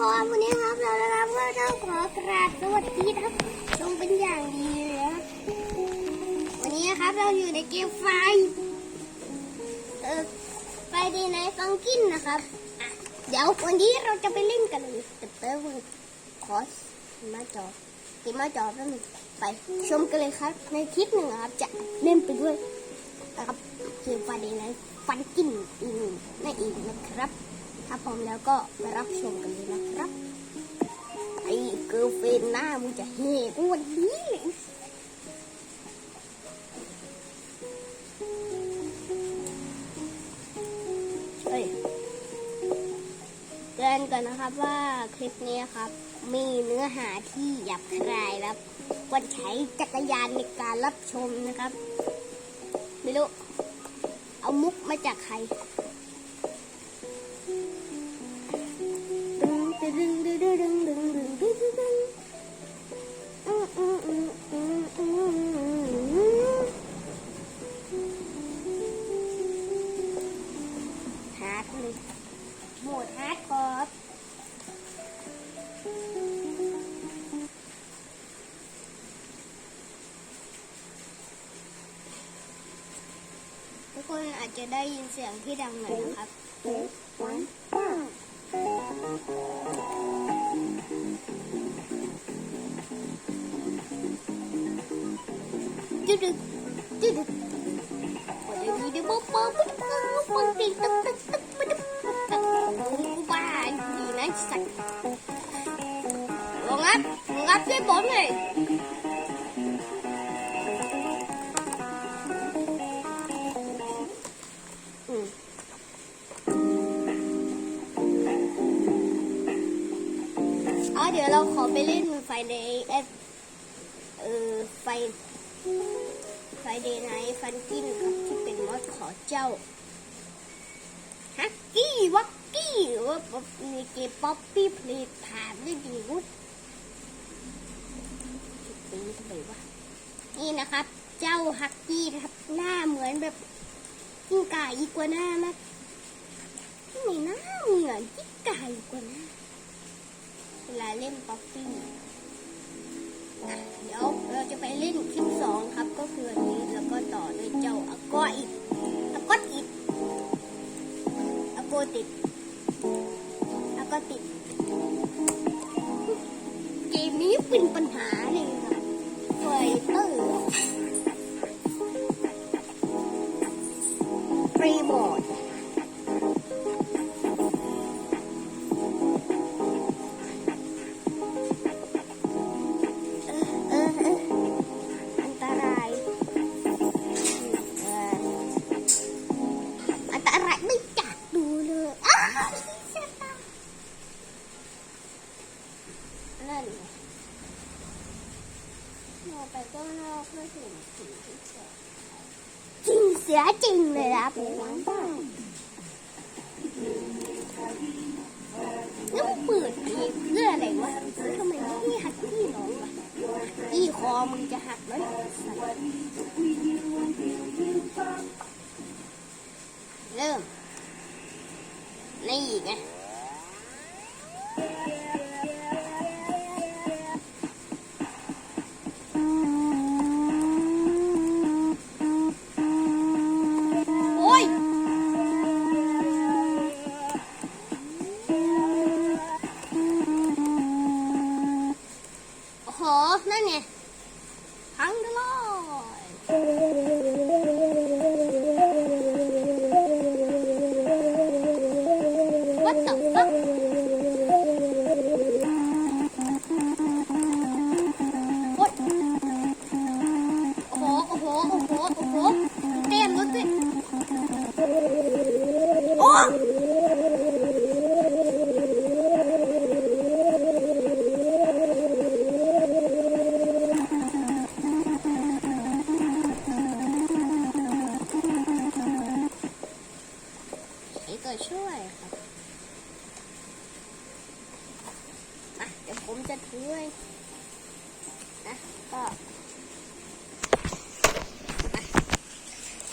คนวันนี้ครับเรานะครับก็ต้องขอกราบสวัสดีครับชมเป็นอย่างดีเลยนะครับวันนี้นะครับเราอยู่ในเกมไฟเออไฟดีในฟังกินนะครับ เดี๋ยววันนี้เราจะไปเล่นกันเลยแต่เปิดคอสมาจอติมาจอแป๊บนึงไปชมกันเลยครับ ในคลิปหนึ่งครับ จะเล่นไปด้วยนะครับเกมไฟดีในฟันกินอีกนั่นเองนะครับ ถ้าพร้อมแล้วก็ไปรับชมกันเลยนะครับไอ้เกิร์ลเฟนหน้ามึงจะเฮกูวันนี้เลยเฮ้ยเตือนก่อนนะครับว่าคลิปนี้ครับ มีเนื้อหาที่หยาบคายแล้วควรใช้จักรยานในการรับชมนะครับ ไม่รู้ เอามุกมาจากใคร คนอาจจะได้ยินเสียงที่ดังหน่อยนะครับดึกดึกดึกดึกวันนี้เดี๋ยวป๊อปป๊อปป๊อปป๊อปติ๊กตึ๊กตึ๊กตึ๊กตึ๊กตึ๊กบ้าดีนะสัตว์ลงครับลงครับช่วยผมหน่อย เราขอไปเล่นไฟในเอฟเออไฟไฟเดย์ไนท์ฟันกินครับที่เป็นมอสขอเจ้าฮักกี้วักกี้หรือว่าในเกมป๊อปปี้เพลย์ผ่านได้ดีวุฒจุดนี้ทำไมวะนี่นะครับ เจ้าฮักกี้ครับหน้าเหมือนแบบกิ้งก่าอีกว่าหน้ามากไมหน้าเหมือนกิ้งก่าอีกกว่าหน้า เวลาเล่นป๊อปปี้อ่เดี๋ยวเราจะไปเล่นคลิปสองครับ ก็คืออันนี้แล้วก็ต่อด้วยเจ้าอากออิดอากออิดอากอติดอากอติด เกมนี้เป็นปัญหาเลยครับไฟเตอร์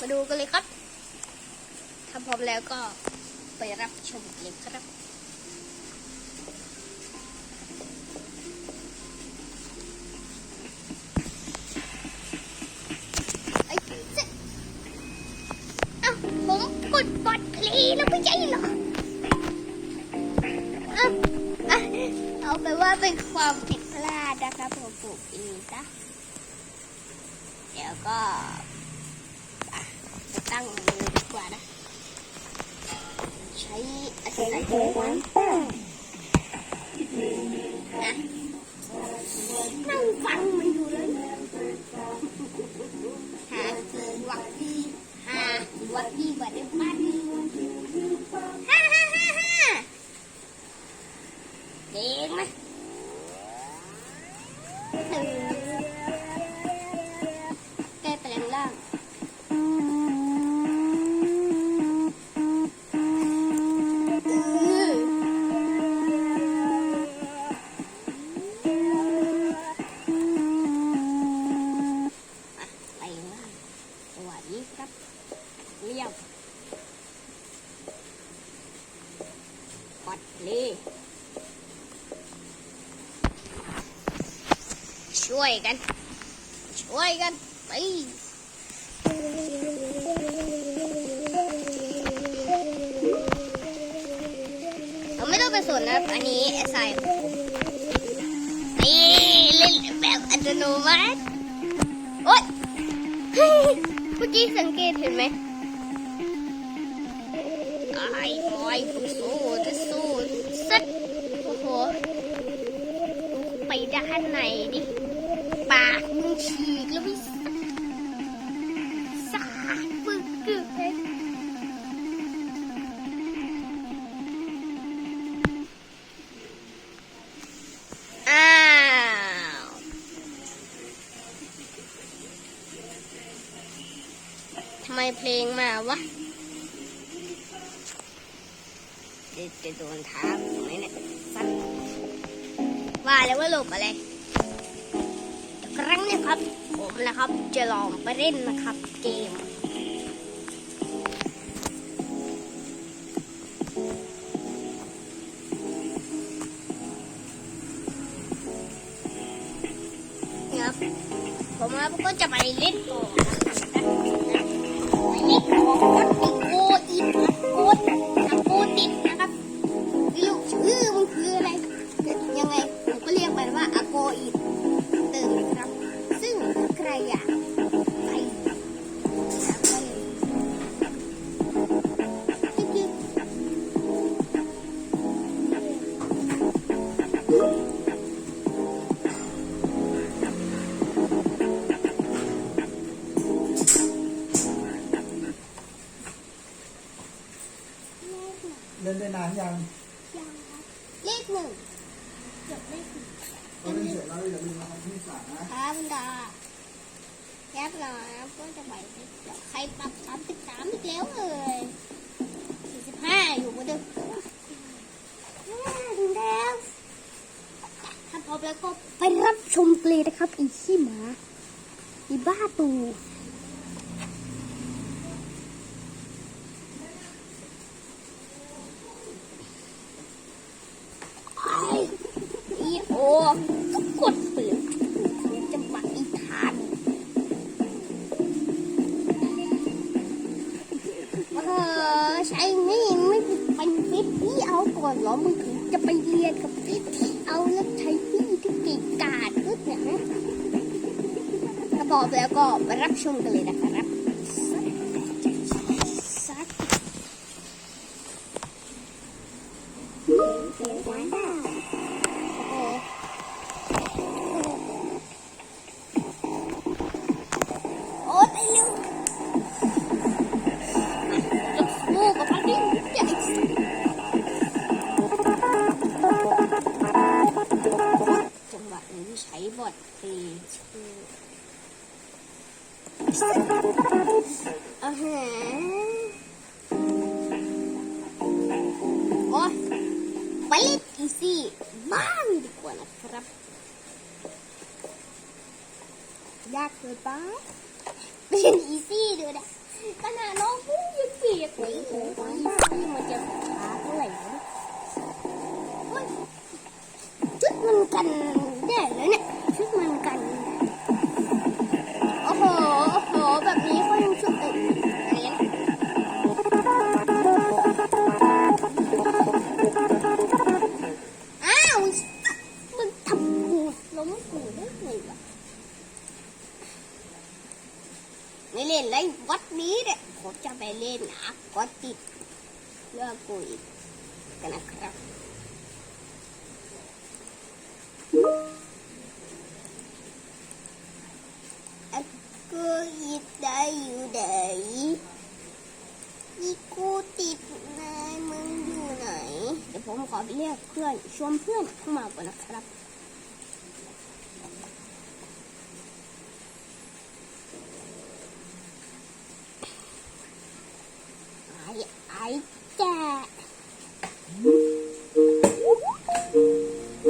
าดูกันเลยครับถ้าพร้อมแล้วก็ไปรับชมเลยครับเอาไปว่าเป็นความผิดพลาดนะครับผมปลูกเองนะเดี๋ยวก็ ตั้งมือดีกว่านะ ใช้อะไรวะนะ ช่วยกัน ช่วยกันไปเราไม่ต้องไปสนนะอันนี้ใส่นี่เล่นแบบอัตโนมัติโอ๊ยเมื่อกี้สังเกตเห็นไหมไอ้บอยผู้สู้จะสู้สัดโอ้โหไปด้านไหนดิ ปากมึงฉีกแล้วพี่สาดปึกกึกเลยอ้าวทำไมเพลงมาวะจะโดนท้าผมไหมเนี่ยว่าแล้วว่าหลบอะไร ครั้งนี้ครับ ผมนะครับจะลองไปเล่นนะครับ เกมนะครับ ผมนะครับก็จะไปเล่นก่อนไปเล่นของกดติโกอีก จบเลขหนึ่งพอเล่นเสร็จแล้วอย่าลืมมาทำที่สามนะครับคุณดาแยบหน่อยครับก็จะไปใครปรับสามสิบสามอีกแล้วเลยสี่สิบห้าอยู่เหมือนเดิมถึงแล้วถ้าพร้อมแล้วก็ไปรับชมเลยนะครับ อีขี้หมา อีบ้าตู ก่อนเหรอมึงถึงจะไปเรียนกับพี่เอาแล้วใช้พี่ที่เก่งกาจพึ่งเนี่ยนะถ้าพร้อมแล้วก็ไปรับชมกันเลยนะครับ โอ้ยไปเล่นอีซี่บ้างดีกว่านะครับ ยากเกินไปไปเล่นอีซี่ดูนะขนาดน้องพูดยังเปียกเลยโอ้ยอีซี่มันจะช้าเท่าไหร่วะเนี่ยโอ้ยชุดมันกัน ไม่เล่นเลยวัดนี้เนี่ยผมจะไปเล่นนะก็ติดเลือกกูอีกกันนะครับกูอีกได้อยู่ไหนอีกูติดนายมึงอยู่ไหน เดี๋ยวผมขอไปเรียกเพื่อนชวนเพื่อนเข้ามาก่อนนะครับ